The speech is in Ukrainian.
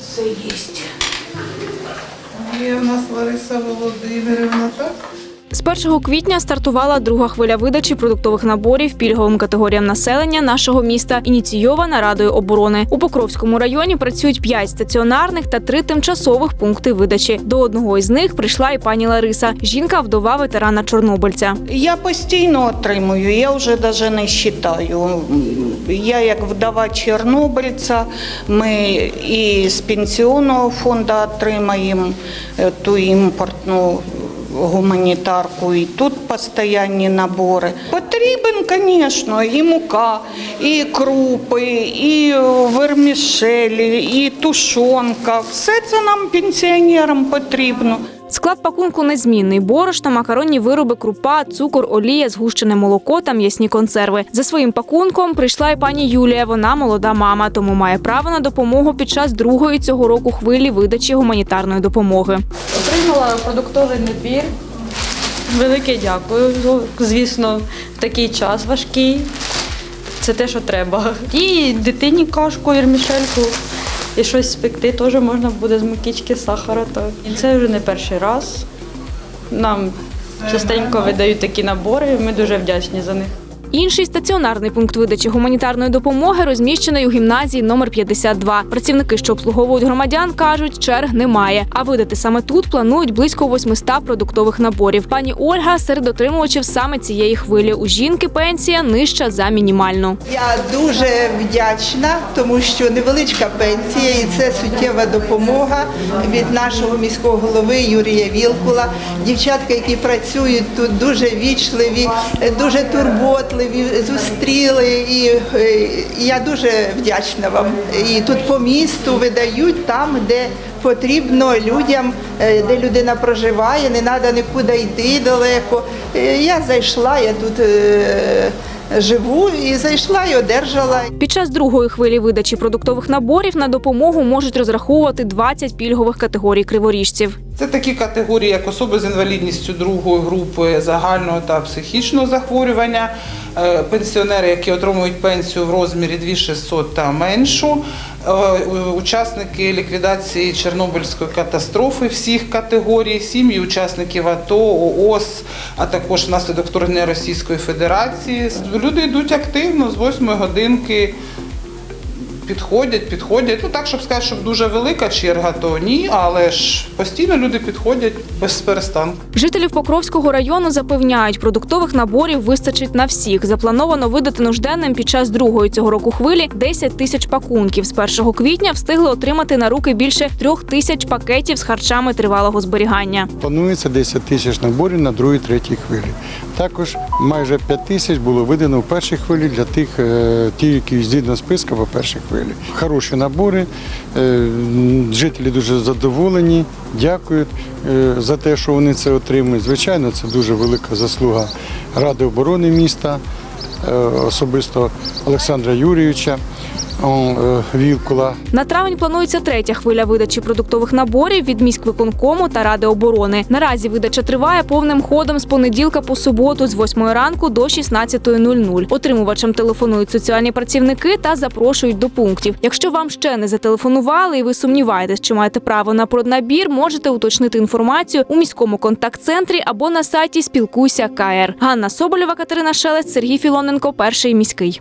Все є. Є у нас Лариса Володимирівна, так? З 1 квітня стартувала друга хвиля видачі продуктових наборів пільговим категоріям населення нашого міста, ініційована Радою оборони. У Покровському районі працюють 5 стаціонарних та 3 тимчасових пункти видачі. До одного із них прийшла і пані Лариса, жінка вдова ветерана Чорнобильця. Я постійно отримую, я вже навіть не вважаю. Я як вдова чорнобильця, ми і з пенсіонного фонду отримаємо е, ту імпортну гуманітарку, і тут постійні набори. Потрібен, звісно, і мука, і крупи, і вермішелі, і тушонка. Все це нам, пенсіонерам, потрібно. Склад пакунку незмінний: борошно, макаронні вироби, крупа, цукор, олія, згущене молоко та м'ясні консерви. За своїм пакунком прийшла і пані Юлія. Вона молода мама, тому має право на допомогу під час другої цього року хвилі видачі гуманітарної допомоги. Отримала продуктовий набір. Велике дякую. Ну, Звісно, в такий час важкий. Це те, що треба. І дитині кашку, вірмішельку. І щось спекти теж можна буде з мукички, сахара. І це вже не перший раз. Нам частенько видають такі набори, ми дуже вдячні за них. Інший стаціонарний пункт видачі гуманітарної допомоги розміщений у гімназії номер 52. Працівники, що обслуговують громадян, кажуть, черг немає. А видати саме тут планують близько 800 продуктових наборів. Пані Ольга серед дотримувачів саме цієї хвилі. У жінки пенсія нижча за мінімальну. Я дуже вдячна, тому що невеличка пенсія і це суттєва допомога від нашого міського голови Юрія Вілкула. Дівчатка, які працюють тут, дуже вічливі, дуже турботливі, зустріли. І і я дуже вдячна вам. І тут по місту видають там, де потрібно людям, е, де людина проживає, не треба нікуди йти далеко. Е, Я зайшла, я тут. Живу і зайшла і одержала. Під час другої хвилі видачі продуктових наборів на допомогу можуть розраховувати 20 пільгових категорій криворіжців. Це такі категорії, як особи з інвалідністю другої групи загального та психічного захворювання, е, пенсіонери, які отримують пенсію в розмірі 2600 та меншу, учасники ліквідації Чорнобильської катастрофи всіх категорій, сім'ї учасників АТО, ООС, а також внаслідок вторгнення Російської Федерації. Люди йдуть активно з 8 годинки. Підходять, підходять. Ну так, щоб сказати, щоб дуже велика черга, то ні, але ж постійно люди підходять без перестанку. Жителів Покровського району запевняють, продуктових наборів вистачить на всіх. Заплановано видати нужденним під час другої цього року хвилі 10 тисяч пакунків. З 1 квітня встигли отримати на руки більше трьох тисяч пакетів з харчами тривалого зберігання. Планується 10 тисяч наборів на другій, третій хвилі. Також майже 5 тисяч було видано в першій хвилі для тих, е, ті, які згідно списка по першій хвилі. Хороші набори, е, жителі дуже задоволені, дякують е, за те, що вони це отримують. Звичайно, це дуже велика заслуга Ради оборони міста, е, особисто Олександра Юрійовича е, На травень планується третя хвиля видачі продуктових наборів від міськвиконкому та ради оборони. Наразі видача триває повним ходом з понеділка по суботу з 8 ранку до 16.00. Отримувачам телефонують соціальні працівники та запрошують до пунктів. Якщо вам ще не зателефонували і ви сумніваєтесь, чи маєте право на проднабір, можете уточнити інформацію у міському контакт-центрі або на сайті Спілкуйся КР. Ганна Соболєва, Катерина Шелест, Сергій Філоненко, перший міський.